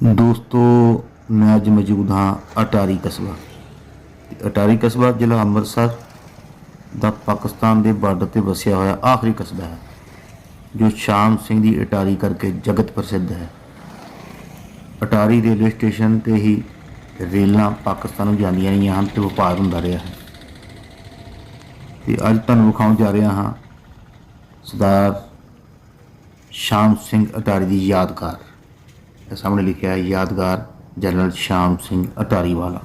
ਦੋਸਤੋ, ਮੈਂ ਅੱਜ ਮੌਜੂਦ ਹਾਂ ਅਟਾਰੀ ਕਸਬਾ। ਅਟਾਰੀ ਕਸਬਾ ਜ਼ਿਲ੍ਹਾ ਅੰਮ੍ਰਿਤਸਰ ਦਾ ਪਾਕਿਸਤਾਨ ਦੇ ਬਾਰਡਰ ਤੇ ਵਸਿਆ ਹੋਇਆ ਆਖਰੀ ਕਸਬਾ ਹੈ, ਜੋ ਸ਼ਾਮ ਸਿੰਘ ਦੀ ਅਟਾਰੀ ਕਰਕੇ ਜਗਤ ਪ੍ਰਸਿੱਧ ਹੈ। ਅਟਾਰੀ ਰੇਲਵੇ ਸਟੇਸ਼ਨ ਤੇ ਹੀ ਰੇਲਾਂ ਪਾਕਿਸਤਾਨ ਨੂੰ ਜਾਂਦੀਆਂ ਰਹੀਆਂ ਹਨ ਤੇ ਵਪਾਰ ਹੁੰਦਾ ਰਿਹਾ ਹੈ। ਤੇ ਅੱਜ ਤੁਹਾਨੂੰ ਵਿਖਾਉਣ ਜਾ ਰਿਹਾ ਹਾਂ ਸਰਦਾਰ ਸ਼ਾਮ ਸਿੰਘ ਅਟਾਰੀ ਦੀ ਯਾਦਗਾਰ। ਸਾਹਮਣੇ ਲਿਖਿਆ ਹੈ, ਯਾਦਗਾਰ ਜਨਰਲ ਸ਼ਾਮ ਸਿੰਘ ਅਟਾਰੀ ਵਾਲਾ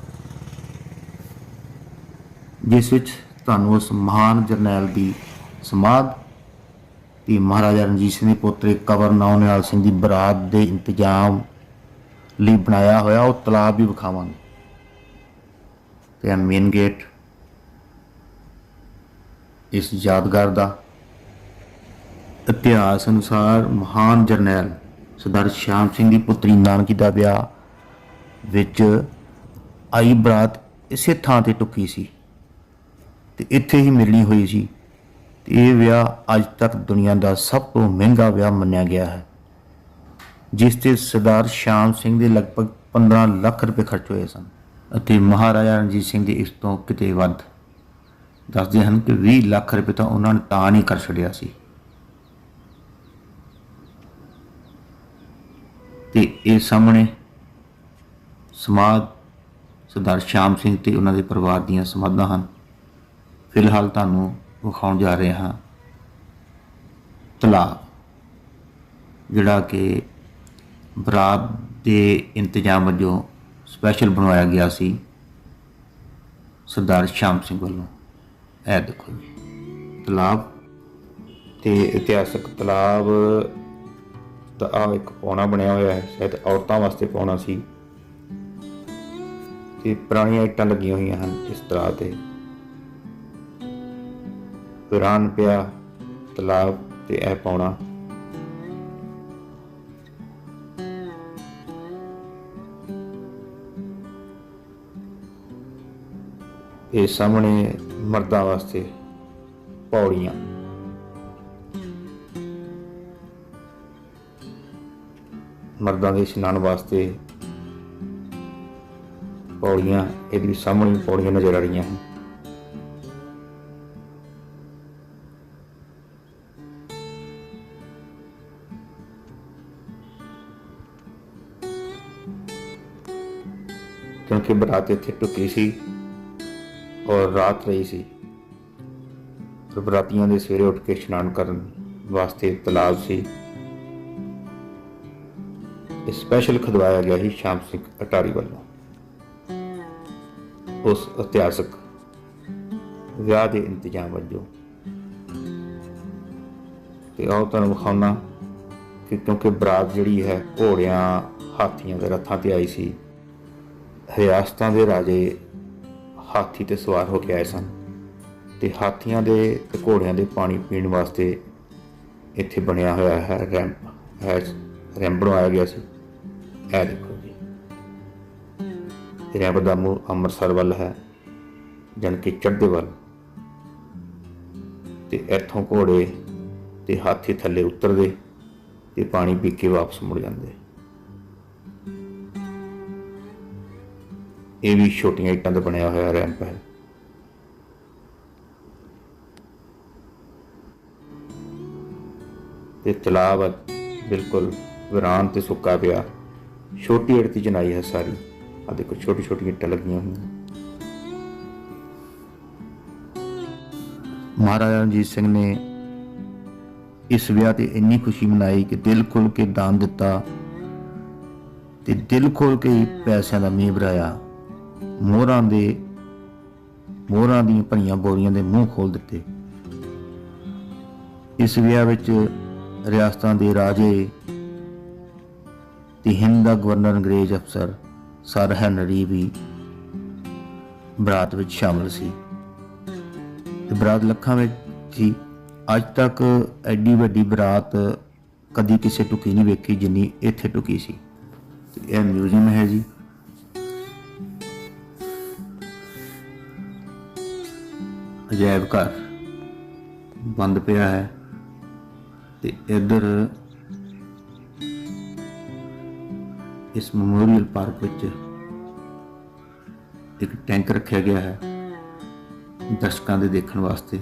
ਜਿਸ ਵਿੱਚ ਤੁਹਾਨੂੰ ਉਸ ਮਹਾਨ ਜਰਨੈਲ ਦੀ ਸਮਾਧ ਤੇ ਮਹਾਰਾਜਾ ਰਣਜੀਤ ਸਿੰਘ ਦੇ ਪੋਤਰੇ ਕਵਰ ਨੌਨਿਆਲ ਸਿੰਘ ਦੀ ਬਰਾਤ ਦੇ ਇੰਤਜ਼ਾਮ ਲਈ ਬਣਾਇਆ ਹੋਇਆ, ਉਹ ਤਲਾਬ ਵੀ ਵਿਖਾਵਾਂਗੇ। ਤੇ ਮੇਨ ਗੇਟ, ਇਸ ਯਾਦਗਾਰ ਦਾ ਇਤਿਹਾਸ ਅਨੁਸਾਰ ਮਹਾਨ ਜਰਨੈਲ ਸਰਦਾਰ ਸ਼ਾਮ ਸਿੰਘ ਦੀ ਪੁੱਤਰੀ ਨਾਨਕੀ ਦਾ ਵਿਆਹ ਵਿੱਚ ਆਈ ਬਰਾਤ ਇਸੇ ਥਾਂ ਤੇ ਟੁੱਕੀ ਸੀ ਤੇ ਇੱਥੇ ਹੀ ਮਿਲਣੀ ਹੋਈ ਸੀ। ਤੇ ਇਹ ਵਿਆਹ ਅੱਜ ਤੱਕ ਦੁਨੀਆ ਦਾ ਸਭ ਤੋਂ ਮਹਿੰਗਾ ਵਿਆਹ ਮੰਨਿਆ ਗਿਆ ਹੈ, ਜਿਸ ਤੇ ਸਰਦਾਰ ਸ਼ਾਮ ਸਿੰਘ ਦੇ ਲਗਭਗ 15 ਲੱਖ ਰੁਪਏ ਖਰਚ ਹੋਏ ਸਨ ਅਤੇ ਮਹਾਰਾਜਾ ਰਣਜੀਤ ਸਿੰਘ ਦੇ ਇਸ ਤੋਂ ਕਿਤੇ ਵੱਧ। ਦੱਸਦੇ ਹਨ ਕਿ 20 ਲੱਖ ਰੁਪਏ ਤਾਂ ਉਹਨਾਂ ਨੇ ਤਾਂ ਨਹੀਂ ਕਰ ਛੱਡਿਆ ਸੀ ਤੇ ਇਹ ਸਾਹਮਣੇ ਸਮਾਧ ਸਰਦਾਰ ਸ਼ਾਮ ਸਿੰਘ ਤੇ ਉਹਨਾਂ ਦੇ ਪਰਿਵਾਰ ਦੀਆਂ ਸਮਾਧਾਂ ਹਨ। ਫਿਲਹਾਲ ਤੁਹਾਨੂੰ ਵਿਖਾਉਣ ਜਾ ਰਹੇ ਹਾਂ। ਤਲਾਬ ਜਿਹੜਾ ਕਿ ਬਰਾਤ ਦੇ ਇੰਤਜ਼ਾਮ ਵਜੋਂ ਸਪੈਸ਼ਲ ਬਣਵਾਇਆ ਗਿਆ ਸੀ ਸਰਦਾਰ ਸ਼ਾਮ ਸਿੰਘ ਵੱਲੋਂ। ਇਹ ਦੇਖੋ ਜੀ ਤਲਾਬ ਤੇ ਇਤਿਹਾਸਕ ਤਲਾਬ ਤਾਂ ਆਹ ਇੱਕ ਪੌਣਾ ਬਣਿਆ ਹੋਇਆ ਹੈ, ਸ਼ਾਇਦ ਔਰਤਾਂ ਵਾਸਤੇ ਪੌਣਾ ਸੀ। ਤੇ ਪੁਰਾਣੀਆਂ ਇੱਟਾਂ ਲੱਗੀਆਂ ਹੋਈਆਂ ਹਨ ਇਸ ਤਰ੍ਹਾਂ ਤੇ। ਪੁਰਾਣ ਪਿਆ ਤਲਾਬ ਤੇ ਇਹ ਪੌਣਾ। ਇਹ ਸਾਹਮਣੇ ਮਰਦਾਂ ਵਾਸਤੇ ਪੌੜੀਆਂ। ਮਰਦਾਂ ਦੇ ਇਸ਼ਨਾਨ ਵਾਸਤੇ ਪੌੜੀਆਂ ਇਹਦੇ ਵੀ ਸਾਹਮਣੇ ਪੌੜੀਆਂ ਨਜ਼ਰ ਆ ਰਹੀਆਂ ਹਨ। ਕਿਉਂਕਿ ਬਰਾਤ ਇੱਥੇ ਟੁਕੀ ਸੀ ਔਰ ਰਾਤ ਰਹੀ ਸੀ ਬਰਾਤੀਆਂ ਦੇ ਸਵੇਰੇ ਉੱਠ ਕੇ ਇਸ਼ਨਾਨ ਕਰਨ ਵਾਸਤੇ ਤਲਾਬ ਸੀ। ਇਹ ਸਪੈਸ਼ਲ ਖਦਵਾਇਆ ਗਿਆ ਸੀ ਸ਼ਾਮ ਸਿੰਘ ਅਟਾਰੀ ਵੱਲੋਂ। ਉਸ ਇਤਿਹਾਸਕ ਵਿਆਹ ਦੇ ਇੰਤਜ਼ਾਮ ਵਜੋਂ। ਤੇ ਆਓ ਤੁਹਾਨੂੰ ਵਿਖਾਉਣਾ ਕਿ ਕਿਉਂਕਿ ਬਰਾਤ ਜਿਹੜੀ ਹੈ, ਘੋੜਿਆਂ, ਹਾਥੀਆਂ ਦੇ ਰੱਥਾਂ ਤੇ ਆਈ ਸੀ, ਰਿਆਸਤਾਂ ਦੇ ਰਾਜੇ ਹਾਥੀ ਤੇ ਸਵਾਰ ਹੋ ਕੇ ਆਏ ਸਨ। ਤੇ ਹਾਥੀਆਂ ਦੇ ਤੇ ਘੋੜਿਆਂ ਦੇ ਪਾਣੀ ਪੀਣ ਵਾਸਤੇ ਇੱਥੇ ਬਣਿਆ ਹੋਇਆ ਹੈ, ਰੈਂਪ ਹੈ, ਰੈਂਪ ਬਣਾਇਆ ਗਿਆ ਸੀ। ਇਹ ਦੇਖੋ ਜੀ ਰੈਂਪ ਦਾ ਮੂੰਹ ਅੰਮ੍ਰਿਤਸਰ ਵੱਲ ਹੈ ਜਨ ਕਿ ਚੜ੍ਹਦੇ ਵੱਲ। ਤੇ ਇੱਥੋਂ ਘੋੜੇ ਤੇ ਹਾਥੀ ਥੱਲੇ ਉਤਰਦੇ ਤੇ ਪਾਣੀ ਪੀ ਕੇ ਵਾਪਸ ਮੁੜ ਜਾਂਦੇ। ਇਹ ਵੀ ਛੋਟੀਆਂ ਇੱਟਾਂ ਦਾ ਬਣਿਆ ਹੋਇਆ ਰੈਂਪ ਹੈ। ਤੇ ਤਲਾਬ ਬਿਲਕੁਲ ਵਿਰਾਨ ਤੇ ਸੁੱਕਾ ਪਿਆ। ਛੋਟੀ ਅੜਤੀ ਜਨਾਈ ਹੈ ਸਾਰੀ। ਆ ਦੇਖੋ ਛੋਟੀ ਛੋਟੀ ਇੱਟਾਂ ਲੱਗੀਆਂ ਹੋਈਆਂ। ਮਹਾਰਾਜਾ ਰਣਜੀਤ ਸਿੰਘ ਨੇ ਇਸ ਵਿਆਹ ਤੇ ਇੰਨੀ ਖੁਸ਼ੀ ਮਨਾਈ ਕਿ ਦਿਲ ਖੁੱਲ ਕੇ ਦਾਨ ਦਿੱਤਾ ਤੇ ਦਿਲ ਖੋਲ ਕੇ ਹੀ ਪੈਸਿਆਂ ਦਾ ਮੀਂਹ ਵਰਾਇਆ। ਮੋਹਰਾਂ ਦੇ, ਮੋਹਰਾਂ ਦੀਆਂ ਭਰੀਆਂ ਬੋਰੀਆਂ ਦੇ ਮੂੰਹ ਖੋਲ ਦਿੱਤੇ। ਇਸ ਵਿਆਹ ਵਿੱਚ ਰਿਆਸਤਾਂ ਦੇ ਰਾਜੇ ਤੇ ਹਿੰਦ ਦਾ ਗਵਰਨਰ ਅੰਗਰੇਜ਼ ਅਫਸਰ ਸਰ ਹੈਨਰੀ ਵੀ ਬਰਾਤ ਵਿੱਚ ਸ਼ਾਮਲ ਸੀ। ਤੇ ਬਰਾਤ ਲੱਖਾਂ ਵਿੱਚ ਸੀ। ਅੱਜ ਤੱਕ ਐਡੀ ਵੱਡੀ ਬਰਾਤ ਕਦੀ ਕਿਸੇ ਟੁਕੀ ਨਹੀਂ ਵੇਖੀ ਜਿੰਨੀ ਇੱਥੇ ਟੁਕੀ ਸੀ। ਤੇ ਇਹ ਮਿਊਜ਼ੀਅਮ ਹੈ ਜੀ। ਅਜਾਇਬ ਘਰ ਬੰਦ ਪਿਆ ਹੈ। ਤੇ ਇੱਧਰ ਇਸ ਮੈਮੋਰੀਅਲ ਪਾਰਕ ਵਿੱਚ ਇੱਕ ਟੈਂਕ ਰੱਖਿਆ ਗਿਆ ਹੈ ਦਰਸ਼ਕਾਂ ਦੇ ਦੇਖਣ ਵਾਸਤੇ।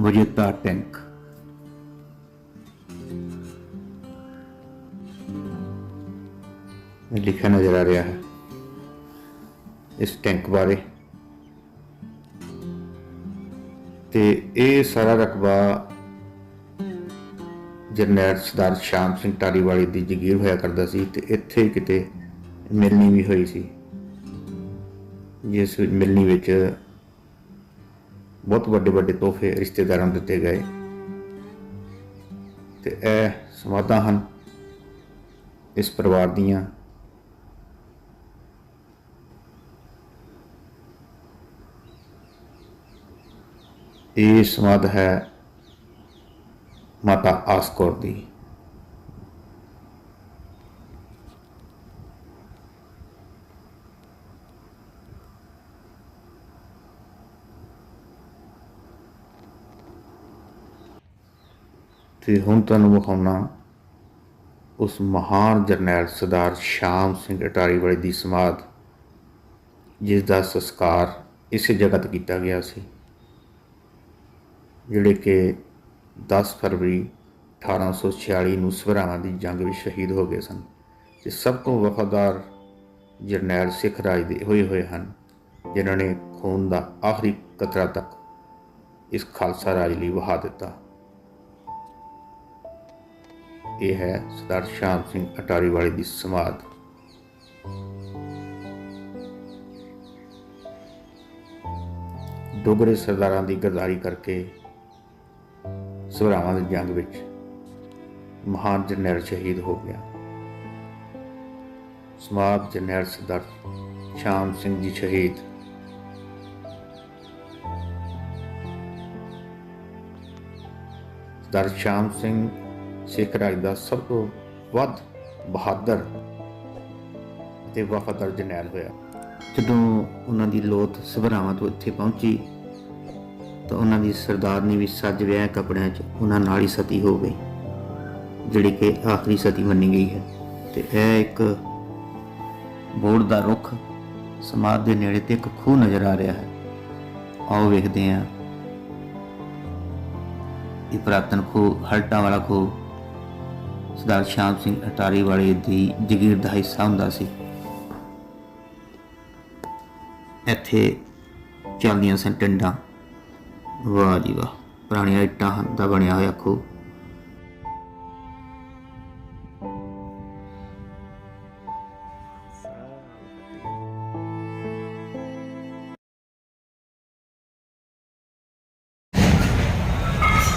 ਵਜੇਤਾ ਟੈਂਕ। ਲਿਖਿਆ ਨਜ਼ਰ ਆ ਰਿਹਾ ਹੈ ਇਸ ਟੈਂਕ ਬਾਰੇ। ਇਹ ਸਾਰਾ ਰਕਬਾ ਜਰਨੈਲ ਸਰਦਾਰ ਸ਼ਾਮ ਸਿੰਘ ਟਾਰੀਵਾਲੀ ਦੀ ਜਗੀਰ ਹੋਇਆ ਕਰਦਾ ਸੀ ਤੇ ਇੱਥੇ ਕਿਤੇ ਮਿਲਣੀ ਵੀ ਹੋਈ ਸੀ। ਜਿਸ ਮਿਲਣੀ ਵਿੱਚ ਬਹੁਤ ਵੱਡੇ ਵੱਡੇ ਤੋਹਫੇ ਰਿਸ਼ਤੇਦਾਰਾਂ ਨੂੰ ਦਿੱਤੇ ਗਏ। ਤੇ ਇਹ ਸਮਾਧਾਂ ਹਨ ਇਸ ਪਰਿਵਾਰ ਦੀਆਂ। ਇਹ ਸਮਾਧ ਹੈ ਮਾਤਾ ਆਸਕੌਰ ਦੀ। ਤੇ ਹੁਣ ਤੁਹਾਨੂੰ ਵਿਖਾਉਣਾ ਉਸ ਮਹਾਨ ਜਰਨੈਲ ਸਰਦਾਰ ਸ਼ਾਮ ਸਿੰਘ ਅਟਾਰੀ ਵਾਲੇ ਦੀ ਸਮਾਧ, ਜਿਸ ਦਾ ਸੰਸਕਾਰ ਇਸੇ ਜਗ੍ਹਾ ਤੇ ਕੀਤਾ ਗਿਆ ਸੀ। ਜਿਹੜੇ ਕਿ 10 ਫਰਵਰੀ 1846 ਨੂੰ ਸਵਰਾਵਾਂ ਦੀ ਜੰਗ ਵਿੱਚ ਸ਼ਹੀਦ ਹੋ ਗਏ ਸਨ ਤੇ ਸਭ ਤੋਂ ਵਫਾਦਾਰ ਜਰਨੈਲ ਸਿੱਖ ਰਾਜ ਦੇ ਹੋਏ ਹੋਏ ਹਨ, ਜਿਨ੍ਹਾਂ ਨੇ ਖੂਨ ਦਾ ਆਖਰੀ ਕਤਰਾ ਤੱਕ ਇਸ ਖਾਲਸਾ ਰਾਜ ਲਈ ਵਹਾ ਦਿੱਤਾ। ਇਹ ਹੈ ਸਰਦਾਰ ਸ਼ਾਮ ਸਿੰਘ ਅਟਾਰੀ ਵਾਲੇ ਦੀ ਸਮਾਧ। ਡੋਗਰੇ ਸਰਦਾਰਾਂ ਦੀ ਗਰਦਾਰੀ ਕਰਕੇ ਸਭਰਾਵਾਂ ਦੀ ਜੰਗ ਵਿੱਚ ਮਹਾਨ ਜਰਨੈਲ ਸ਼ਹੀਦ ਹੋ ਗਿਆ। ਸਮਾਧ ਜਰਨੈਲ ਸਰਦਾਰ ਸ਼ਾਮ ਸਿੰਘ ਜੀ ਸ਼ਹੀਦ। ਸਰਦਾਰ ਸ਼ਾਮ ਸਿੰਘ ਸਿੱਖ ਰਾਜ ਦਾ ਸਭ ਤੋਂ ਵੱਧ ਬਹਾਦਰ ਤੇ ਵਫਾਦਾਰ ਜਰਨੈਲ ਹੋਇਆ। ਜਦੋਂ ਉਹਨਾਂ ਦੀ ਲੋਥ ਸਭਰਾਵਾਂ ਤੋਂ ਇੱਥੇ ਪਹੁੰਚੀ ਤਾਂ ਉਹਨਾਂ ਦੀ ਸਰਦਾਰਨੀ ਵੀ ਸੱਜ ਵਿਆਹ ਕੱਪੜਿਆਂ 'ਚ ਉਹਨਾਂ ਨਾਲ ਹੀ ਸਤੀ ਹੋ ਗਈ, ਜਿਹੜੀ ਕਿ ਆਖਰੀ ਸਤੀ ਮੰਨੀ ਗਈ ਹੈ। ਤੇ ਇਹ ਇੱਕ ਬੋੜ ਦਾ ਰੁੱਖ ਸਮਾਧ ਦੇ ਨੇੜੇ ਤੇ ਇੱਕ ਖੂਹ ਨਜ਼ਰ ਆ ਰਿਹਾ ਹੈ। ਆਓ ਵੇਖਦੇ ਹਾਂ। ਇਹ ਪ੍ਰਾਤਨ ਖੂਹ, ਹਲਟਾਂ ਵਾਲਾ ਖੂਹ, ਸਰਦਾਰ ਸ਼ਾਮ ਸਿੰਘ ਅਟਾਰੀ ਵਾਲੇ ਦੀ ਜਗੀਰ ਦਾ ਹਿੱਸਾ ਹੁੰਦਾ ਸੀ। ਇੱਥੇ ਚੱਲਦੀਆਂ ਸਨ ਟੰਡਾਂ। ਵਾਹ ਜੀ ਵਾਹ। ਪੁਰਾਣੀਆਂ ਇੱਟਾਂ ਦਾ ਬਣਿਆ ਹੋਇਆ ਖੂਹ।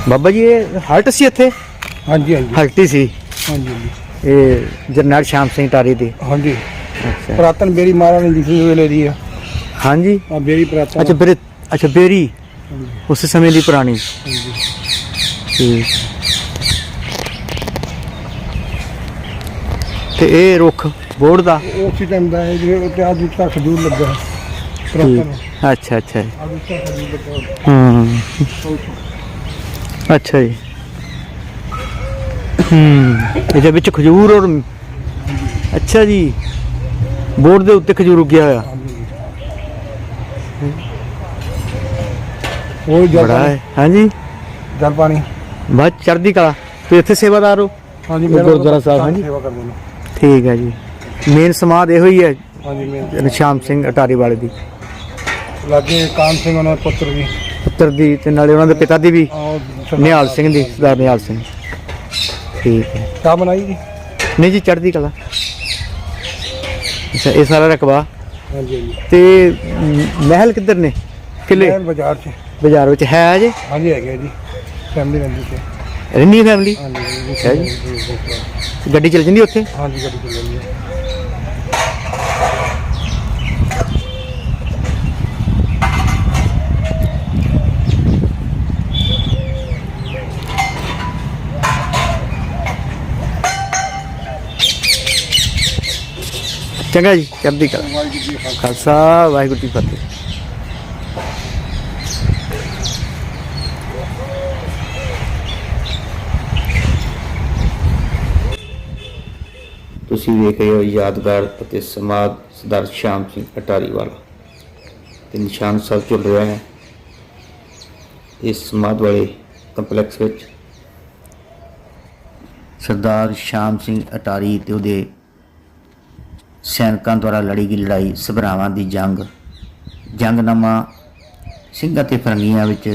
ਬਾਬਾ ਜੀ ਇਹ ਹਲਟ ਸੀ ਇੱਥੇ? ਹਾਂਜੀ ਹਾਂਜੀ। ਹਲਟੀ ਸੀ? ਹਾਂਜੀ ਹਾਂਜੀ। ਇਹ ਜਰਨੈਲ ਸ਼ਾਮ ਸਿੰਘ ਟਾਰੀ ਦੀ? ਹਾਂਜੀ। ਅੱਛਾ। ਪ੍ਰਾਤਨ ਬੇਰੀ ਮਹਾਰਾਣੀ ਦੀ ਵੇਲੇ ਦੀ ਆ। ਹਾਂਜੀ। ਆ ਬੇਰੀ ਪ੍ਰਾਤਨ ਅੱਛਾ ਬੇਰੀ ਅੱਛਾ ਬੇਰੀ। ਉਸ ਸਮੇਂ ਦੀ ਪੁਰਾਣੀ। ਠੀਕ ਤੇ ਇਹ ਰੁੱਖ ਬੋੜ ਦਾ? ਟਾਈਮ ਦਾ ਹੈ ਜਿਹੜੇ ਉੱਤੇ ਆਦਿ ਤੱਕ ਖਜੂਰ ਲੱਗਾ। ਪ੍ਰਾਤਨ ਅੱਛਾ ਅੱਛਾ ਜੀ। ਆਦਿ ਤੱਕ ਖਜੂਰ ਲੱਗਾ। ਹੂੰ। ਅੱਛਾ ਜੀ। ਹੂੰ। ਇਹਦੇ ਵਿੱਚ ਖਜੂਰ ਔਰ ਅੱਛਾ ਜੀ। ਬੋੜ ਦੇ ਉੱਤੇ ਖਜੂਰ ਉੱਗਿਆ ਹੋਇਆ। ਉਹ ਜਲ ਬੜਾ ਹੈ। ਹਾਂਜੀ? ਜਲ ਪਾਣੀ। ਬਾਅਦ ਚੜ੍ਹਦੀ ਕਲਾ। ਤੇ ਇੱਥੇ ਸੇਵਾਦਾਰ ਹੋ? ਹਾਂਜੀ ਗੁਰਦੁਆਰਾ ਸਾਹਿਬ, ਹਾਂਜੀ। ਸੇਵਾ ਕਰਦੇ ਨੇ। ਠੀਕ ਹੈ ਜੀ। ਮੇਨ ਸਮਾਧ ਇਹੋ ਹੀ ਹੈ। ਹਾਂਜੀ ਮੈਂ ਸ਼ਾਮ ਸਿੰਘ ਅਟਾਰੀ ਵਾਲੇ ਦੀ। ਲਾਗੇ ਕਾਨ ਸਿੰਘ ਉਹਨਾਂ ਦੇ ਪੁੱਤਰ ਵੀ ਪੁੱਤਰ ਦੀ ਤੇ ਨਾਲੇ ਉਹਨਾਂ ਦੇ ਪਿਤਾ ਦੀ ਵੀ। ਆਹ ਨਿਹਾਲ ਸਿੰਘ ਦੀ ਸਰਦਾਰ ਨਿਹਾਲ ਸਿੰਘ। ਠੀਕ ਹੈ। ਚਾਹ ਬਣਾਈ ਜੀ? ਨਹੀਂ ਜੀ ਚੜ੍ਹਦੀ ਕਲਾ। ਅੱਛਾ ਇਹ ਸਾਰਾ ਰਕਬਾ। ਹਾਂਜੀ ਹਾਂਜੀ। ਤੇ ਮ, ਮਹਿਲ ਕਿੱਧਰ ਨੇ? ਕਿਲੇ ਮੈਂ ਬਾਜ਼ਾਰ 'ਚ। ਬਾਜ਼ਾਰ ਵਿੱਚ ਹੈ ਜੇ? ਹਾਂਜੀ ਹੈਗੇ ਜੀ। ਫੈਮਿਲੀ ਰਹਿੰਦੀ ਸੀ ਰਹਿੰਦੀ ਫੈਮਿਲੀ ਹਾਂਜੀ ਹੈ ਜੀ? ਗੱਡੀ ਚੱਲ ਜਾਂਦੀ ਉੱਥੇ? ਹਾਂਜੀ ਗੱਡੀ ਚੱਲ ਜਾਂਦੀ ਹੈ। ਚੰਗਾ ਜੀ ਚੜ੍ਹਦੀ ਕਲਾ। ਖਾਲਸਾ ਵਾਹਿਗੁਰੂ ਜੀ ਫਤਿਹ। ਤੁਸੀਂ ਵੇਖ ਰਹੇ ਹੋ ਯਾਦਗਾਰ ਅਤੇ ਸਮਾਦ ਸਰਦਾਰ ਸ਼ਾਮ ਸਿੰਘ ਅਟਾਰੀ ਵਾਲਾ। ਤੇ ਨਿਸ਼ਾਨ ਸਾਹਿਬ ਚੱਲ ਰਿਹਾ ਹੈ। ਇਸ ਸਮਾਦ ਵਾਲੇ ਕੰਪਲੈਕਸ ਵਿੱਚ ਸਰਦਾਰ ਸ਼ਾਮ ਸਿੰਘ ਅਟਾਰੀ ਤੇ ਉਹਦੇ ਸੈਨਿਕਾਂ ਦੁਆਰਾ ਲੜੀ ਗਈ ਲੜਾਈ, ਸਭਰਾਵਾਂ ਦੀ ਜੰਗ, ਜੰਗਨਾਮਾ, ਸਿੰਘ ਅਤੇ ਫਰੰਗੀਆਂ ਵਿੱਚ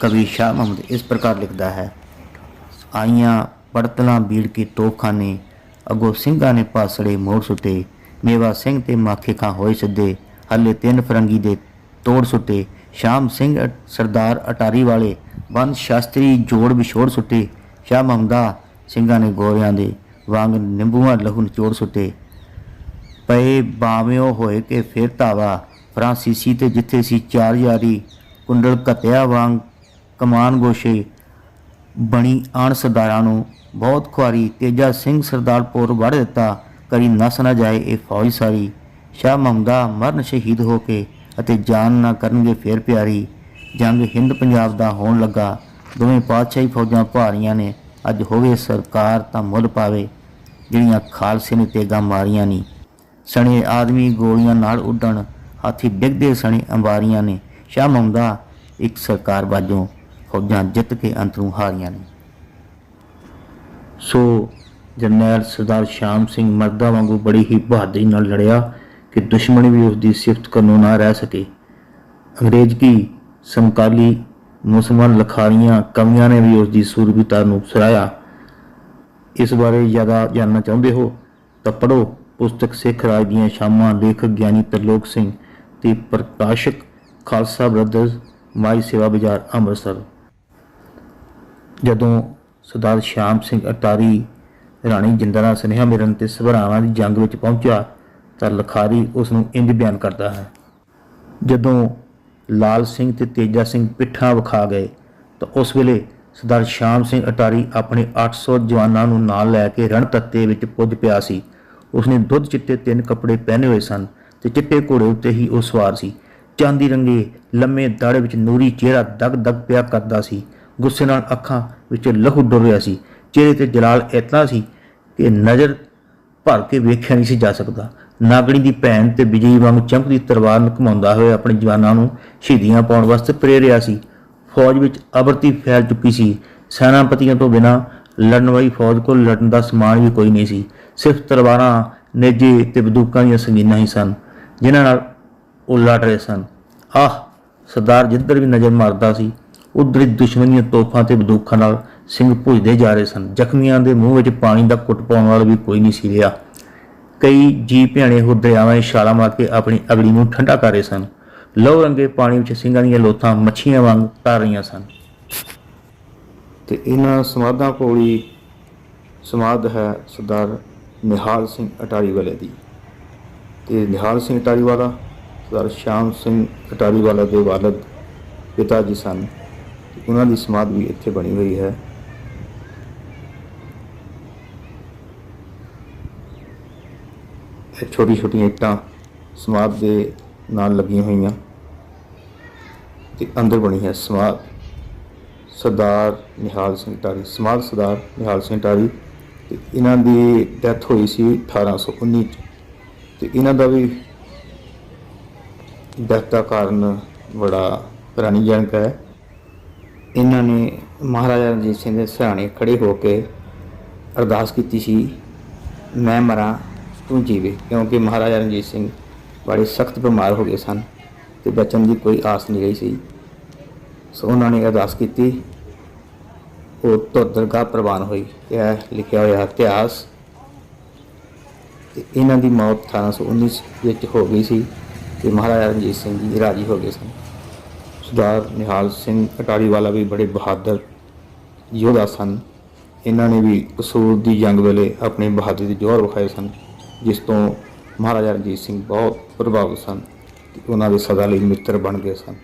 ਕਵੀ ਸ਼ਾਹ ਮੁਹੰਮਦ ਇਸ ਪ੍ਰਕਾਰ ਲਿਖਦਾ ਹੈ, ਆਈਆਂ ਪੜਤਲਾਂ ਬੀੜ ਕੇ ਤੋਪਖਾਨੇ ਅਗੋ ਸਿੰਘਾਂ ਨੇ ਪਾਸੜੇ ਮੋੜ ਸੁੱਟੇ। ਮੇਵਾ ਸਿੰਘ ਤੇ ਮਾਖੇ ਖਾਂ ਹੋਏ ਸਿੱਧੇ। ਹੱਲੇ ਤਿੰਨ ਫਰੰਗੀ ਦੇ ਤੋੜ ਸੁੱਟੇ। ਸ਼ਾਮ ਸਿੰਘ ਅ- ਸਰਦਾਰ ਅਟਾਰੀ ਵਾਲੇ ਬੰਦ ਸ਼ਾਸਤਰੀ ਜੋੜ ਵਿਛੋੜ ਸੁੱਟੇ। ਸ਼ਾਹ ਮਹਮਦਾ ਸਿੰਘਾਂ ਨੇ ਗੋਰਿਆਂ ਦੇ ਵਾਂਗ ਨਿੰਬੂਆਂ ਲਹੂ ਨਿਚੋੜ ਸੁੱਟੇ। ਪਏ ਬਾਵਿਓ ਹੋਏ ਕਿ ਫਿਰ ਧਾਵਾ। ਫਰਾਂਸੀਸੀ ਤੇ ਜਿੱਥੇ ਸੀ ਚਾਰ ਯਾਰੀ। ਕੁੰਡਲ ਘਤਿਆ ਵਾਂਗ ਕਮਾਨ ਗੋਸ਼ੇ। ਬਣੀ ਆਣ ਸਰਦਾਰਾਂ ਨੂੰ ਬਹੁਤ ਖੁਆਰੀ ਤੇਜਾ ਸਿੰਘ ਸਰਦਾਰਪੁਰ ਵੜ ਦਿੱਤਾ ਕਰੀ ਨਸ ਨਾ ਜਾਏ ਇਹ ਫੌਜ ਸਾਰੀ। ਸ਼ਾਹ ਮਹਮਦਾ ਮਰਨ ਸ਼ਹੀਦ ਹੋ ਕੇ ਅਤੇ ਜਾਨ ਨਾ ਕਰਨਗੇ ਫੇਰ ਪਿਆਰੀ। ਜੰਗ ਹਿੰਦ ਪੰਜਾਬ ਦਾ ਹੋਣ ਲੱਗਾ। ਦੋਵੇਂ ਪਾਤਸ਼ਾਹੀ ਫੌਜਾਂ ਭਾਰੀਆਂ ਨੇ। ਅੱਜ ਹੋਵੇ ਸਰਕਾਰ ਤਾਂ ਮੁੱਲ ਪਾਵੇ, ਜਿਹੜੀਆਂ ਖਾਲਸੇ ਨੇ ਤੇਗਾ ਮਾਰੀਆਂ ਨਹੀਂ ਸਣੇ ਆਦਮੀ ਗੋਲੀਆਂ ਨਾਲ ਉੱਡਣ, ਹਾਥੀ ਡਿੱਗਦੇ ਸਣੇ ਅੰਬਾਰੀਆਂ ਨੇ। ਸ਼ਾਹ ਮਹਮਦਾ ਇੱਕ ਸਰਕਾਰ ਬਾਜੋਂ ਫੌਜਾਂ ਜਿੱਤ ਕੇ ਅੰਦਰੋਂ ਹਾਰੀਆਂ ਨੇ। ਸੋ ਜਰਨੈਲ ਸਰਦਾਰ ਸ਼ਾਮ ਸਿੰਘ ਮਰਦਾ ਵਾਂਗੂ ਬੜੀ ਹੀ ਬਹਾਦਰੀ ਨਾਲ ਲੜਿਆ ਕਿ ਦੁਸ਼ਮਣ ਵੀ ਉਸ ਦੀ ਸਿਫਤ ਕਰਨੋਂ ਨਾ ਰਹਿ ਸਕੇ। ਅੰਗਰੇਜ਼ ਕੀ ਸਮਕਾਲੀ ਮੁਸਲਮਾਨ ਲਖਾਰੀਆਂ ਕਵੀਆਂ ਨੇ ਵੀ ਉਸ ਦੀ ਸੂਰਬੀਰਤਾ ਨੂੰ ਸਰਾਇਆ ਇਸ ਬਾਰੇ ਜ਼ਿਆਦਾ ਜਾਣਨਾ ਚਾਹੁੰਦੇ ਹੋ ਤਾਂ ਪੜ੍ਹੋ ਪੁਸਤਕ ਸਿੱਖ ਰਾਜ ਦੀਆਂ ਸ਼ਾਮਾਂ ਲੇਖਕ ਗਿਆਨੀ ਤਰਲੋਕ ਸਿੰਘ ਤੇ ਪ੍ਰਕਾਸ਼ਕ ਖਾਲਸਾ ਬ੍ਰਦਰਜ਼ ਮਾਈ ਸੇਵਾ ਬਾਜ਼ਾਰ ਅੰਮ੍ਰਿਤਸਰ। ਜਦੋਂ ਸਰਦਾਰ ਸ਼ਾਮ ਸਿੰਘ ਅਟਾਰੀ, ਰਾਣੀ ਜਿੰਦਰਾ ਸੁਨੇਹਾ ਮਿਲਣ ਤੇ ਸਭਰਾਵਾਂ ਦੀ ਜੰਗ ਵਿੱਚ ਪਹੁੰਚਿਆ, ਤਾਂ ਲਖਾਰੀ ਉਸ ਨੂੰ ਇੰਜ ਬਿਆਨ ਕਰਦਾ ਹੈ। ਜਦੋਂ ਲਾਲ ਸਿੰਘ ਤੇ ਤੇਜਾ ਸਿੰਘ ਪਿੱਠਾਂ ਵਿਖਾ ਗਏ, ਤਾਂ ਉਸ ਵੇਲੇ ਸਰਦਾਰ ਸ਼ਾਮ ਸਿੰਘ ਅਟਾਰੀ ਆਪਣੇ 800 ਜਵਾਨਾਂ ਨੂੰ ਨਾਲ ਲੈ ਕੇ ਰਣ ਤੱਤੇ ਵਿੱਚ ਪੁੱਜ ਪਿਆ ਸੀ। ਉਸਨੇ ਦੁੱਧ ਚਿੱਟੇ ਤਿੰਨ ਕੱਪੜੇ ਪਹਿਨੇ ਹੋਏ ਸਨ ਤੇ ਚਿੱਟੇ ਘੋੜੇ ਉੱਤੇ ਹੀ ਉਹ ਸਵਾਰ ਸੀ। ਚਾਂਦੀ ਰੰਗੇ ਲੰਮੇ ਦਾੜੇ ਵਿੱਚ ਨੂਰੀ ਚਿਹਰਾ ਦਗ ਦਗ ਪਿਆ ਕਰਦਾ ਸੀ। ਗੁੱਸੇ ਨਾਲ ਅੱਖਾਂ ਵਿੱਚ ਲਹੂ ਡੁੱਲ ਰਿਹਾ ਸੀ। ਚਿਹਰੇ ਤੇ ਜਲਾਲ ਇਤਨਾ ਸੀ ਕਿ ਨਜ਼ਰ ਭਰ ਕੇ ਵੇਖਿਆ ਨਹੀਂ ਸੀ ਜਾ ਸਕਦਾ। ਨਾਗਣੀ ਦੀ ਭੈਣ ਤੇ ਵਿਜਈ ਵਾਂਗ ਚਮਕਦੀ ਤਲਵਾਰ ਨੂੰ ਘੁਮਾਉਂਦਾ ਹੋਇਆ ਆਪਣੇ ਜਵਾਨਾਂ ਨੂੰ ਸ਼ਹੀਦੀਆਂ ਪਾਉਣ ਵਾਸਤੇ ਪ੍ਰੇਰਿਆ ਸੀ। ਫੌਜ ਵਿੱਚ ਅਵਰਤੀ ਫੈਲ ਚੁੱਕੀ ਸੀ। ਸੈਨਾਪਤੀਆਂ ਤੋਂ ਬਿਨਾਂ ਲੜਨ ਵਾਲੀ ਫੌਜ ਕੋਲ ਲੜਨ ਦਾ ਸਮਾਨ ਵੀ ਕੋਈ ਨਹੀਂ ਸੀ। ਸਿਰਫ ਤਲਵਾਰਾਂ, ਨੇਜੇ ਤੇ ਬੰਦੂਕਾਂ ਦੀਆਂ ਸੰਗੀਨਾਂ ਹੀ ਸਨ, ਜਿਨ੍ਹਾਂ ਨਾਲ ਉਹ ਲੜ ਰਹੇ ਸਨ। ਆਹ ਸਰਦਾਰ ਜਿੱਧਰ ਵੀ ਨਜ਼ਰ ਮਾਰਦਾ ਸੀ। ਉਧਰ ਹੀ ਦੁਸ਼ਮਣ ਦੀਆਂ ਤੋਪਾਂ ਤੇ ਬੰਦੂਕਾਂ ਨਾਲ ਸਿੰਘ ਭੁੱਜਦੇ ਜਾ ਰਹੇ ਸਨ। ਜ਼ਖਮੀਆਂ ਦੇ ਮੂੰਹ ਵਿੱਚ ਪਾਣੀ ਦਾ ਕੁੱਟ ਪਾਉਣ ਵਾਲਾ ਵੀ ਕੋਈ ਨਹੀਂ ਸੀ ਰਿਹਾ। ਕਈ ਜੀ ਭਿਆਣੇ ਹੋ ਦਰਿਆਵਾਂ 'ਚ ਛਾਲਾਂ ਮਾਰ ਕੇ ਆਪਣੀ ਅਗਲੀ ਨੂੰ ਠੰਡਾ ਕਰ ਰਹੇ ਸਨ। ਲਹੂ ਰੰਗੇ ਪਾਣੀ ਵਿੱਚ ਸਿੰਘਾਂ ਦੀਆਂ ਲੋਥਾਂ ਮੱਛੀਆਂ ਵਾਂਗ ਤਰ ਰਹੀਆਂ ਸਨ। ਤੇ ਇਹਨਾਂ ਸਮਾਧਾਂ ਕੋਲ ਹੀ ਸਮਾਧ ਹੈ ਸਰਦਾਰ ਨਿਹਾਲ ਸਿੰਘ ਅਟਾਰੀ ਵਾਲੇ ਦੀ। ਤੇ ਨਿਹਾਲ ਸਿੰਘ ਅਟਾਰੀ ਵਾਲਾ ਸਰਦਾਰ ਸ਼ਾਮ ਸਿੰਘ ਅਟਾਰੀ ਵਾਲਾ ਦੇ ਵਾਲਦ ਪਿਤਾ ਜੀ ਸਨ। ਉਹਨਾਂ ਦੀ ਸਮਾਧ ਵੀ ਇੱਥੇ ਬਣੀ ਹੋਈ ਹੈ। ਛੋਟੀ ਛੋਟੀਆਂ ਇੱਟਾਂ ਸਮਾਧ ਦੇ ਨਾਲ ਲੱਗੀਆਂ ਹੋਈਆਂ ਤੇ ਅੰਦਰ ਬਣੀ ਹੈ ਸਮਾਧ। ਸਰਦਾਰ ਨਿਹਾਲ ਸਿੰਘ ਟਾਰੀ, ਸਮਾਧ ਸਰਦਾਰ ਨਿਹਾਲ ਸਿੰਘ ਟਾਰੀ ਤੇ ਇਹਨਾਂ ਦੀ ਡੈਥ ਹੋਈ ਸੀ 1819 ਚ ਤੇ ਇਹਨਾਂ ਦਾ ਵੀ ਡੈਥ ਦਾ ਕਾਰਨ ਬੜਾ ਪੁਰਾਣੀ ਪੁਰਾਣੀਜਨਕ ਹੈ। ਇਹਨਾਂ ਨੇ ਮਹਾਰਾਜਾ ਰਣਜੀਤ ਸਿੰਘ ਦੇ ਸਹਾਣੇ ਖੜੇ ਹੋ ਕੇ ਅਰਦਾਸ ਕੀਤੀ ਸੀ, ਮੈਂ ਮਰਾਂ, ਤੂੰ ਜੀਵੇ, ਕਿਉਂਕਿ ਮਹਾਰਾਜਾ ਰਣਜੀਤ ਸਿੰਘ ਬੜੇ ਸਖਤ ਬਿਮਾਰ ਹੋ ਗਏ ਸਨ ਤੇ ਬਚਣ ਦੀ ਕੋਈ ਆਸ ਨਹੀਂ ਰਹੀ ਸੀ। ਸੋ ਉਹਨਾਂ ਨੇ ਅਰਦਾਸ ਕੀਤੀ। ਉਹ ਤੋਂ ਦਰਗਾਹ ਪ੍ਰਵਾਨ ਹੋਈ। ਇਹ ਲਿਖਿਆ ਹੋਇਆ ਇਤਿਹਾਸ। ਤੇ ਇਹਨਾਂ ਦੀ ਮੌਤ 1819 ਵਿੱਚ ਹੋ ਗਈ ਸੀ ਤੇ ਮਹਾਰਾਜਾ ਰਣਜੀਤ ਸਿੰਘ ਜੀ ਰਾਜੀ ਹੋ ਗਏ ਸਨ। ਸਰਦਾਰ ਨਿਹਾਲ ਸਿੰਘ ਅਟਾਰੀ ਵਾਲਾ ਵੀ ਬੜੇ ਬਹਾਦਰ ਯੋਧਾ ਸਨ। ਇਹਨਾਂ ਨੇ ਵੀ ਕਸੂਰ ਦੀ ਜੰਗ ਵੇਲੇ ਆਪਣੀ ਬਹਾਦਰੀ ਦੇ ਜੋਹਰ ਵਿਖਾਏ ਸਨ, ਜਿਸ ਤੋਂ ਮਹਾਰਾਜਾ ਰਣਜੀਤ ਸਿੰਘ ਬਹੁਤ ਪ੍ਰਭਾਵਿਤ ਸਨ ਤੇ ਉਹਨਾਂ ਦੇ ਸਦਾ ਲਈ ਮਿੱਤਰ ਬਣ ਗਏ ਸਨ।